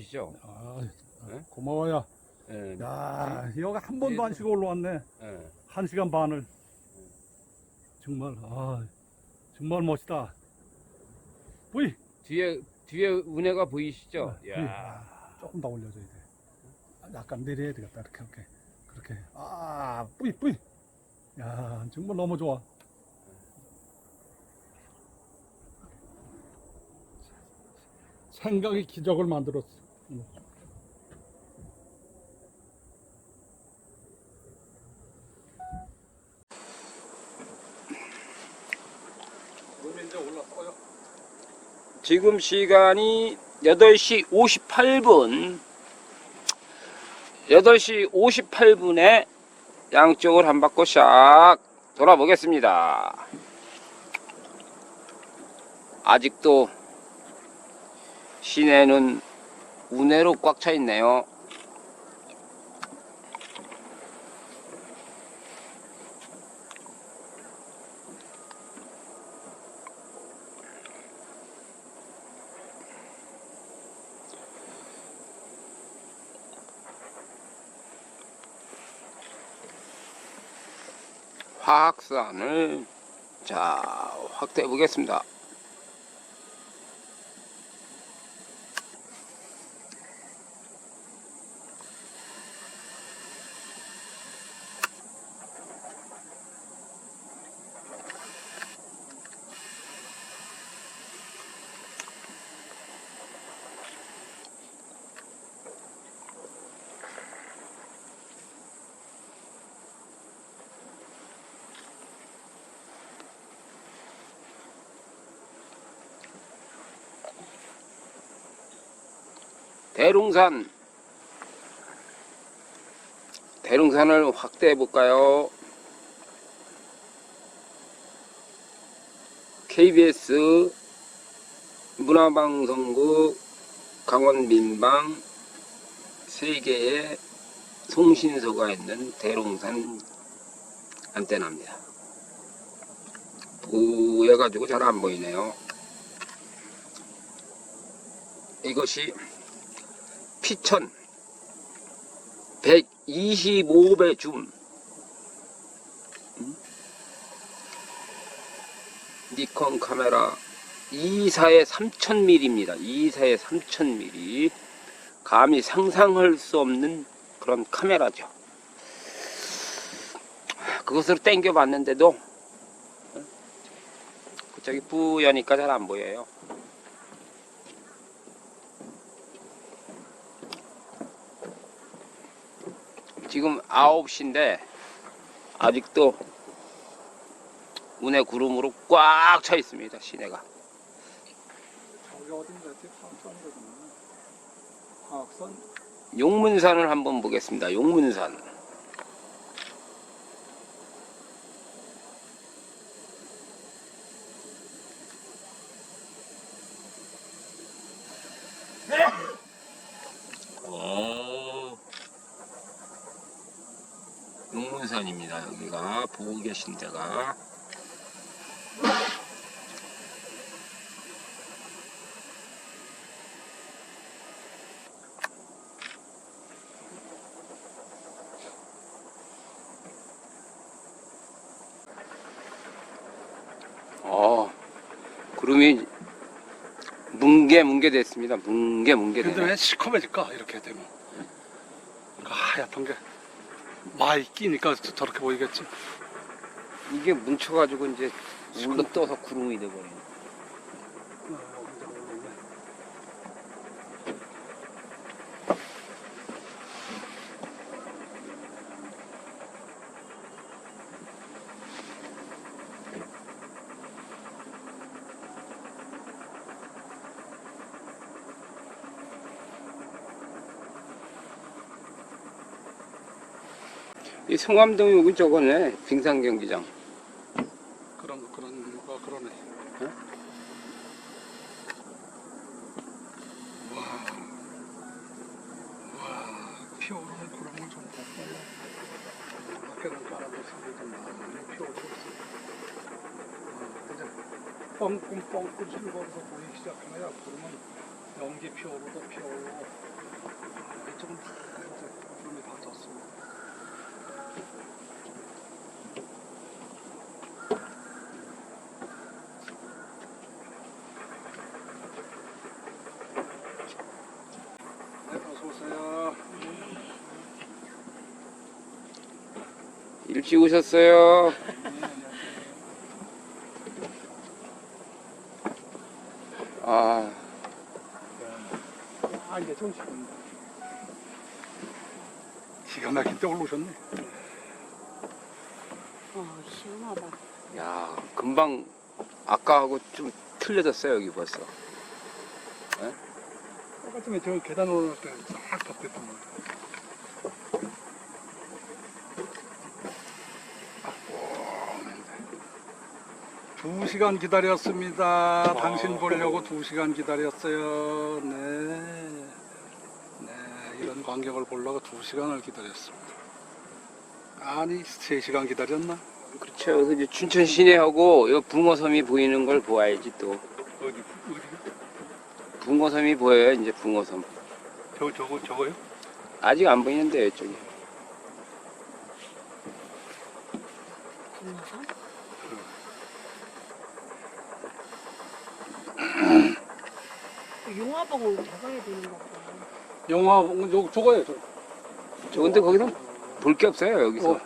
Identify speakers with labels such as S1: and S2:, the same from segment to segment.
S1: 아 멋있죠?
S2: 아,
S1: 네?
S2: 고마워요.
S1: 예.
S2: 야, 여기 한 번도 안 쉬고 올라왔네.
S1: 예.
S2: 한 시간 반을. 정말, 아, 정말 멋있다. 뿌이!
S1: 뒤에 뒤에 은혜가 보이시죠?
S2: 뿌이.
S1: 야.
S2: 조금 더 올려줘야 돼. 약간 내려야 되겠다. 이렇게, 이렇게. 그렇게. 아, 뿌이, 뿌이! 야, 정말 너무 좋아. 생각이 기적을 만들었어. 응.
S1: 지금 시간이 8시 58분. 8시 58분에 양쪽을 한 바퀴 샥 돌아보겠습니다. 아직도 시내는 운해로 꽉 차 있네요. 화학산을 자 확대해 보겠습니다. 대롱산 대롱산을 확대해 볼까요? KBS 문화방송국 강원민방 세 개의 송신소가 있는 대롱산 안테나입니다. 부해가지고 잘 안 보이네요. 이것이 피천 125배 줌 음? 니콘 카메라 2사에 3000mm입니다. 2사에 3000mm 감히 상상할 수 없는 그런 카메라죠. 그것으로 땡겨 봤는데도 저기 뿌여니까 잘 안 보여요. 지금 9시인데 아직도 운해 구름으로 꽉 차 있습니다 시내가
S2: 저기 어딘가 화학산이거든. 화학산?
S1: 용문산을 한번 보겠습니다 용문산 오. 용문산입니다 여기가 보고 계신 데가 어, 구름이 뭉게 뭉게 됐습니다. 뭉게 뭉게
S2: 근데
S1: 되네.
S2: 왜 시커매질까? 이렇게 되면. 그 하얗던 게 많이 끼니까 저- 저렇게 보이겠지.
S1: 이게 뭉쳐가지고 이제 물로 떠서 구름이 돼버리네. 성암동 여기 저거네 빙상 경기장.
S2: 그런 그런 거 그러네.
S1: 응?
S2: 와, 와, 피어오르는 구름을 좀 봤어요. 밖에는 바람도 소리 좀 나는데 뻥꿈 뻥꿈 소리 거기서 보이기 시작하면 구름은 연기 피오르도 피오르고 이쪽은 다 이제 구름이 다 졌습니다. 네, 어서 오세요.
S1: 일찍 오셨어요. 아,
S2: 아 이제 정식입니다. 기가 막힌 때 올라오셨네.
S3: 어, 시원하다.
S1: 야, 금방 아까하고 좀 틀려졌어요 여기 벌써.
S2: 똑같으면 저 계단 올라올 때싹 말이 두 시간 기다렸습니다. 당신 보려고 두 시간 기다렸어요. 네. 네, 이런 광경을 보려고 두 시간을 기다렸습니다. 아니, 세 시간 기다렸나?
S1: 그렇죠. 그래서 이제 춘천 시내하고 이 붕어섬이 보이는 걸 보아야지 또.
S2: 어디, 어디?
S1: 붕어섬이 보여요 이제 붕어섬.
S2: 저, 저거, 저거요?
S1: 아직 안 보이는데 이쪽이.
S3: 군마산? 용화봉을 잡아야 되는 거 같아.
S2: 영화, 요, 저거요, 저거.
S1: 저 근데 거기서 볼게 없어요 여기서.
S2: 어,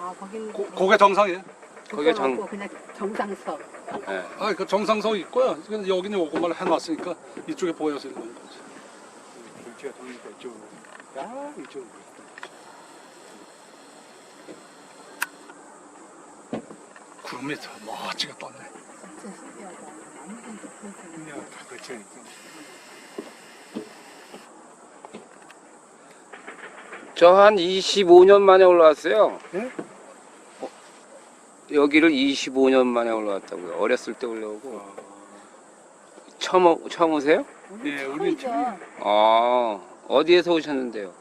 S3: 아, 거기는
S2: 고, 고개 정상이에요?
S1: 거기가 정-
S3: 없고 그냥 정상석.
S1: 예.
S2: 아, 그 정상석 있고요. 근데 여기는 요것만 해놨으니까 이쪽에 보여서 있는 거지. 불치가 돌리니까 이쪽으로. 야, 이쪽으로. 구름이 더 멋지게 떴네.
S3: 진짜 신기하다. 완전 좋겠어.
S2: 그냥 다 그쳐있어.
S1: 저 한 25년 만에 올라왔어요.
S2: 예?
S1: 어, 여기를 25년 만에 올라왔다고요. 어렸을 때 올라오고. 처음, 오- 처음 오세요?
S2: 예, 우리
S3: 서울이죠.
S1: 아, 어디에서 오셨는데요?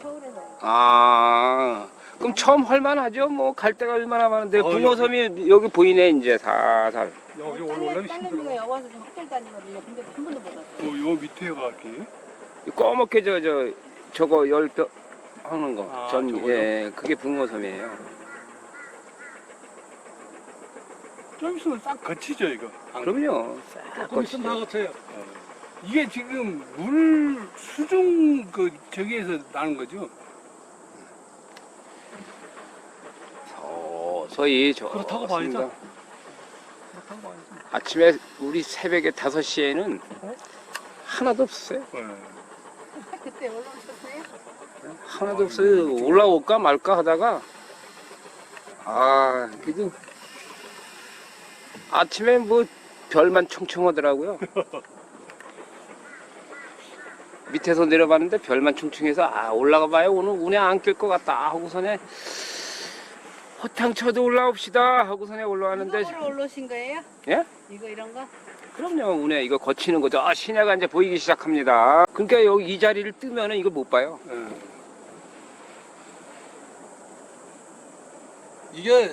S3: 서울에서.
S1: 아, 그럼 처음 할만하죠? 뭐, 갈 데가 얼마나 많은데.
S2: 어,
S1: 붕어섬이 여기 보이네, 이제, 살살.
S2: 여기 올라오려면
S3: 딸내미가
S2: 힘들어.
S3: 여기 와서 좀 학교 다니거든요. 근데 한 번도 못 왔어요.
S2: 요, 요 밑에 갈게.
S1: 이 꺼멓게 저, 저, 저거 열뼈 하는 거.
S2: 아,
S1: 전,
S2: 저거요?
S1: 예, 그게 붕어섬이에요.
S2: 좀 있으면 싹 거치죠, 이거.
S1: 그럼요.
S2: 조금 있으면 다 거쳐요. 이게 지금 물 수중 그 저기에서 나는 거죠?
S1: 서서히 저.
S2: 그렇다고 봐야죠.
S1: 아침에 우리 새벽에 5시에는
S2: 어?
S1: 하나도 없었어요.
S3: 그때 올라오셨어요?
S1: 하나도 없어요. 올라올까 말까 하다가 아 그래도 아침에 뭐 별만 총총하더라고요. 밑에서 내려봤는데 별만 총총해서 아 올라가 봐요 오늘 운에 안 낄 것 같다 하고선에 허탕 쳐도 올라옵시다 하고선에 올라왔는데
S3: 이거 올라오신 거예요?
S1: 예?
S3: 이거 이런 거?
S1: 그럼요 운에 이거 거치는 거죠. 아 시내가 이제 보이기 시작합니다. 그러니까 여기 이 자리를 뜨면은 이걸 못 봐요.
S2: 이게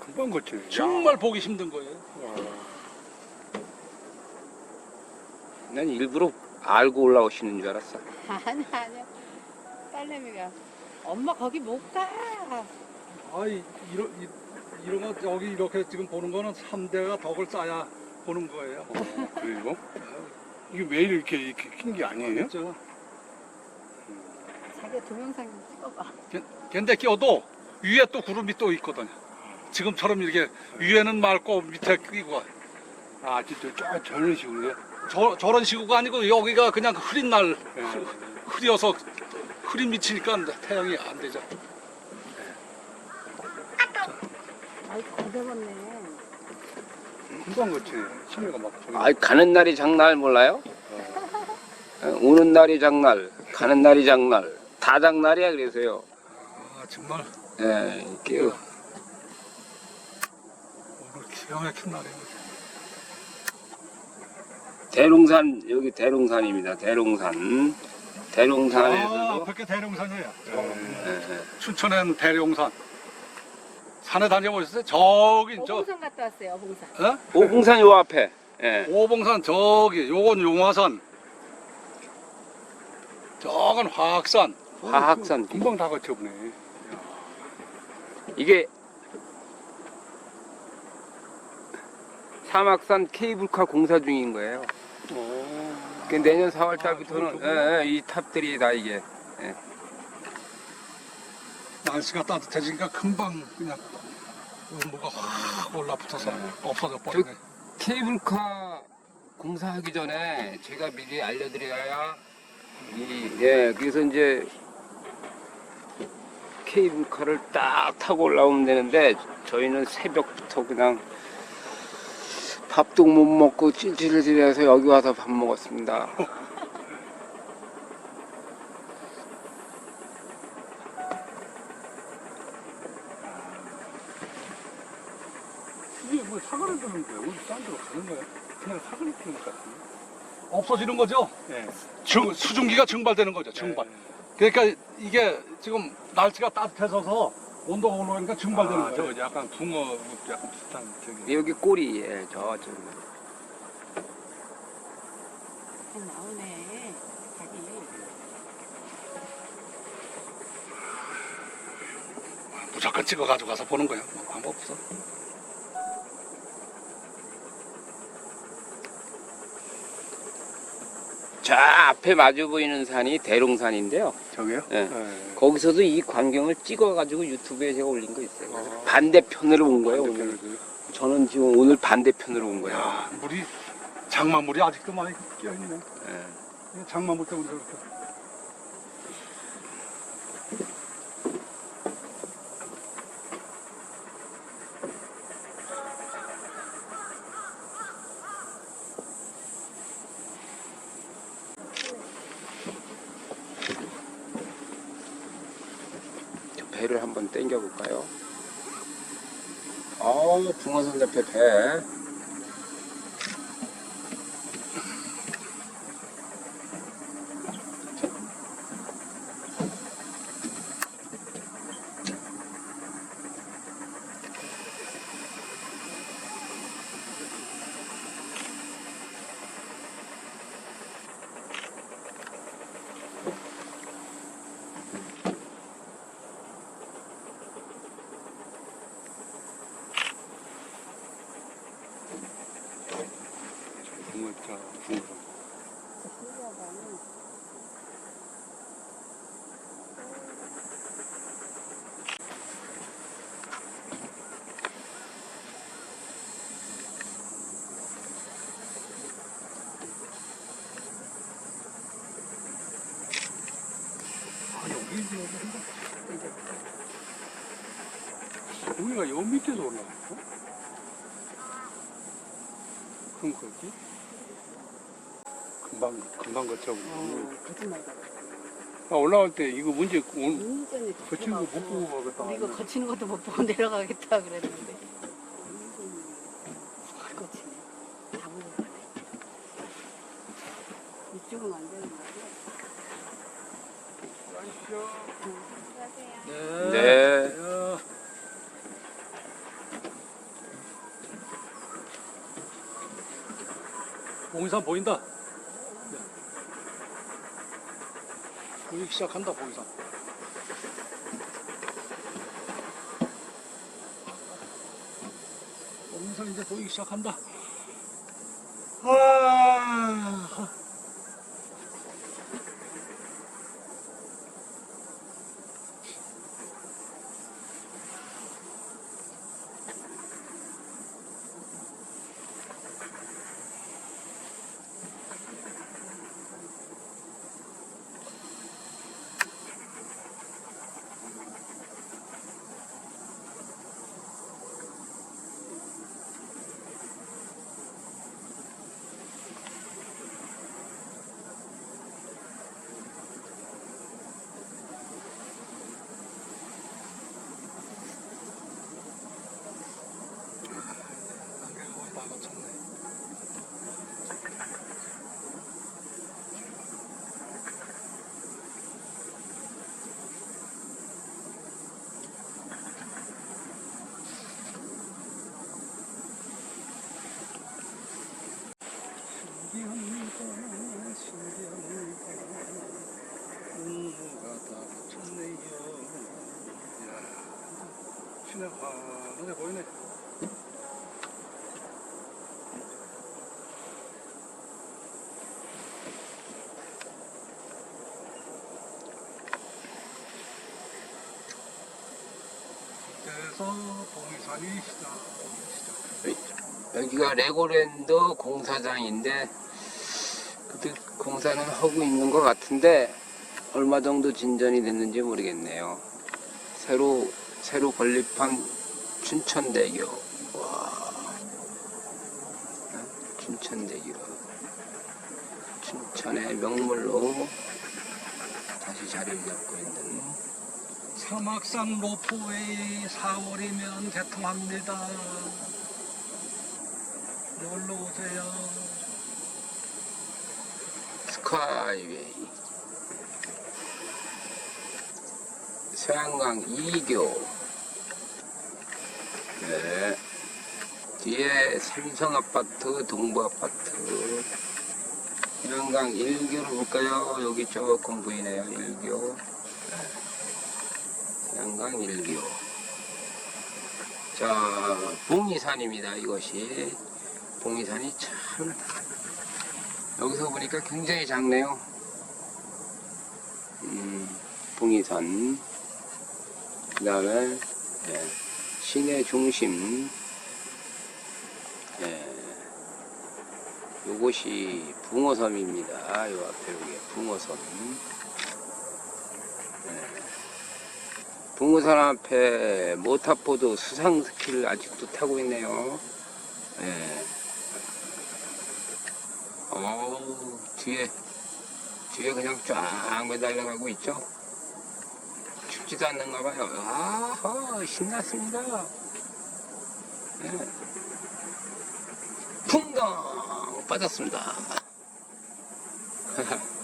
S2: 금방 거쳐요. 정말 보기 힘든 거예요.
S1: 난 일부러 알고 올라오시는 줄 알았어.
S3: 아니 아니요. 딸내미가 엄마 거기 못 가.
S2: 아이 이런 이, 이런 거 여기 이렇게 지금 보는 거는 3대가 덕을 쌓아야 보는 거예요.
S4: 그리고 이게 매일 이렇게 이렇게 킨 게 아니에요?
S2: 그렇죠.
S3: 자기 동영상 좀 찍어봐.
S2: 근데 끼어도 위에 또 구름이 또 있거든요. 지금처럼 이렇게 위에는 맑고 밑에 끼고
S4: 아 진짜 저, 저런 식으로요?
S2: 저, 저런 식으로가 아니고 여기가 그냥 흐린 날
S4: 예.
S2: 흐- 흐려서 흐린 미치니까 태양이 안 되죠.
S3: 아이 잘 잡았네.
S4: 금방 거치네. 심해가 막 저기.
S1: 아, 가는 날이 장날 몰라요? 어, 오는 날이 장날, 가는 날이 장날, 다 장날이야 그래서요.
S2: 아 정말
S1: 예, 이렇게
S2: 오늘 기가 막힌 날이네.
S1: 대롱산 여기 대롱산입니다. 대롱산,
S2: 아,
S1: 대롱산에서도
S2: 그렇게 대룡산이에요.
S1: 예, 예.
S2: 춘천엔 대룡산. 산에 다녀보셨어요? 저기 저
S3: 어봉산 갔다 왔어요. 어봉산.
S2: 어?
S1: 오봉산 요 앞에 예.
S2: 오봉산 저기 요건 용화산 저건 화학산
S1: 화학산.
S4: 금방 다 거쳐보네.
S1: 이게 사막산 케이블카 공사 중인 거예요.
S4: 어.
S1: 그 내년 4월 달부터는 예, 예, 이 탑들이 다 이게
S2: 날씨가 따뜻해지니까 금방 그냥 뭐가 확 올라붙어서 없어져 버리네
S1: 케이블카 공사하기 전에 제가 미리 알려드려야 이, 예, 그래서 이제 케이블카를 딱 타고 올라오면 되는데 저희는 새벽부터 그냥 밥도 못 먹고 찔찔해서 여기 와서 밥 먹었습니다.
S4: 이게 뭐 사과를 드는 거야? 우리 딴 데로 가는 거야? 그냥 사과를 피는 것 같은데.
S2: 없어지는 거죠
S4: 예.
S2: 증- 수증기가 증발되는 거죠 증발 그러니까 이게 지금 날씨가 따뜻해져서 온도가 올라가니까 증발되는
S4: 아,
S2: 거예요
S4: 저거 약간 붕어 약간 비슷한 저기.
S1: 여기 꼬리에 저쪽
S3: 잘 나오네. 자기.
S2: 무조건 찍어 가지고 가서 보는 거예요 뭐 방법 없어
S1: 저 앞에 마주 보이는 산이 대롱산인데요.
S4: 저게요?
S1: 예.
S4: 예.
S1: 거기서도 이 광경을 찍어가지고 유튜브에 제가 올린 거 있어요. 그래서
S4: 아.
S1: 반대편으로 온 거예요. 오늘. 저는 지금 오늘 반대편으로 온 거예요.
S2: 야 물이 장마물이 아직도 많이 끼어 있네
S1: 예.
S2: 장마물 때문에 저렇게
S1: 저 배를 한번 당겨 볼까요? 어, 붕어선 옆에 배.
S4: 붕어 있다. 붕어. 아, 여기 여기가 여 밑에서 올라왔어? 그럼 거기? 금방 아, 올라올 때 이거 문제 오늘
S3: 완전히
S4: 거친 거못 보고 가겠다.
S3: 우리 이거 거치는 것도 못 보고 내려가겠다 그랬는데. 확 거치네. 다 보고 가네. 이쪽은 안 되는 거야.
S1: 네.
S2: 야. 봉이산 보인다. 보이기 시작한다 봉이산. 봉이산 이제 보이기 시작한다.
S1: 여기가 레고랜드 공사장인데 그때 공사는 하고 있는 것 같은데 얼마 정도 진전이 됐는지 모르겠네요. 새로 새로 건립한 춘천대교. 와. 춘천대교. 춘천의 명물로 다시 자리를 잡고 있는
S2: 사막산 로프웨이 4월이면 개통합니다. 놀러 오세요.
S1: 스카이웨이. 서양강 2교. 네. 뒤에 삼성아파트 동부아파트. 서양강 1교를 볼까요? 여기 조금 보이네요 1교. 서 양강 1교 자 봉이산입니다 이것이 봉이산이 참 여기서 보니까 굉장히 작네요. 음, 봉이산. 그 다음에, 예, 시내 중심. 예, 요것이 붕어섬입니다. 요 앞에 여기 붕어섬. 예. 붕어섬 앞에 모타포드 수상 스키를 아직도 타고 있네요. 예. 어우, 뒤에, 뒤에 그냥 쫙 매달려 가고 있죠? 춥지도 않는가 봐요. 아하, 신났습니다. 네. 풍덩! 빠졌습니다.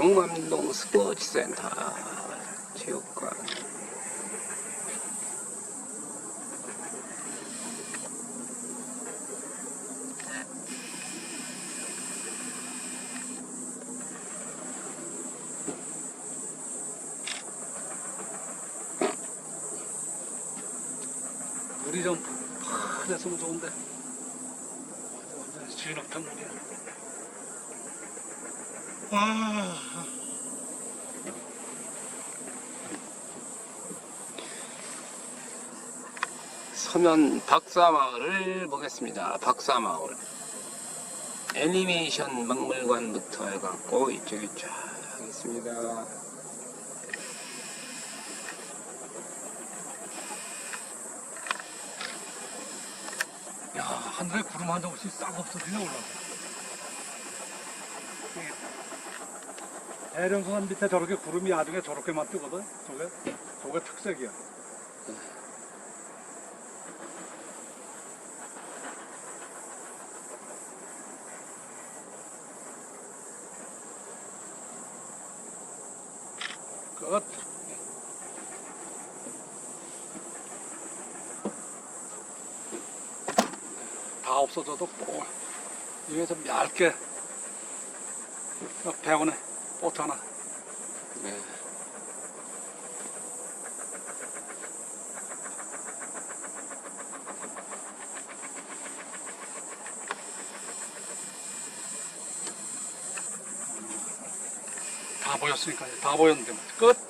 S1: 성남동 스포츠센터 체육관
S2: 물이 좀 파래서 좋은데. 완전 진흙탕 물이야. 와.
S1: 서면 박사마을을 보겠습니다. 박사마을. 애니메이션 박물관부터 해갖고 이쪽에 쫙 있습니다.
S2: 야, 하늘에 구름 한점 없이 싹 없어지네, 올라가. 대령산 밑에 저렇게 구름이 나중에 저렇게만 뜨거든? 저게, 저게 특색이야. 끝. 다 없어져도 꼭 위에서 얇게 배우네 보트 하나
S1: 네.
S2: 보였으니까 다 보였는데 뭐. 끝